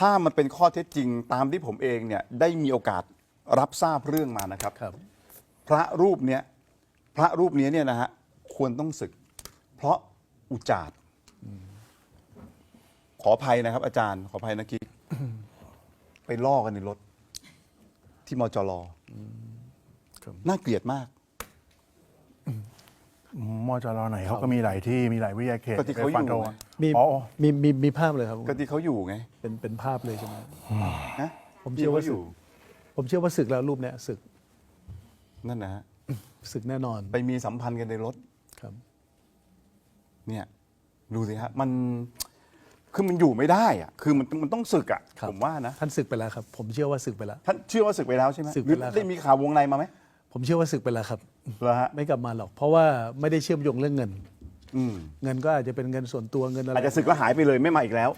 ถ้ามันเป็นข้อเท็จจริงตามที่ผมเองเนี่ยได้มีโอกาสรับทราบเรื่องมานะครับ ครับ พระรูปเนี้ยพระรูปเนี้ยเนี่ยนะฮะควรต้องศึก เพราะอุจาดขออภัยนะครับ อาจารย์ขออภัยนะกิ๊กไปล่อกันในรถ ที่มจรครับน่าเกลียดมาก มจรไหนเขาก็มีหลายที่มีหลายวิทยาเขตก็ที่เขาอยู่ฟันธงมีอ๋อมีมีมีภาพเลยครับก็ที่เขาอยู่ไงเป็นเป็นภาพเลยใช่ไหม นะผมเชื่อว่า ที่ขอยู่ผมเชื่อว่าศึกแล้วรูปเนี้ยศึกนั่นนะฮะศึกแน่นอนไปมีสัมพันธ์กันในรถ ครับ เนี่ยดูสิฮะมันคือมันอยู่ไม่ได้อะคือมันมันต้องศึกอะครับ ผมว่านะท่านศึกไปแล้วครับ ผมเชื่อว่าศึกไปแล้ว ท่านเชื่อว่าศึกไปแล้วใช่ไหมศึกหรือไปแล้วครับ ได้มีข่าววงในมาไหม ผมเชื่อว่าศึกไปแล้วครับเหรอฮะไม่กลับมาหรอก เพราะว่าไม่ได้เชื่อมโยงเรื่องเงิน อืมเงินก็อาจจะเป็นเงินส่วนตัวเงินอะไรอาจจะศึกแล้วหายไปเลยไม่มาอีกแล้ว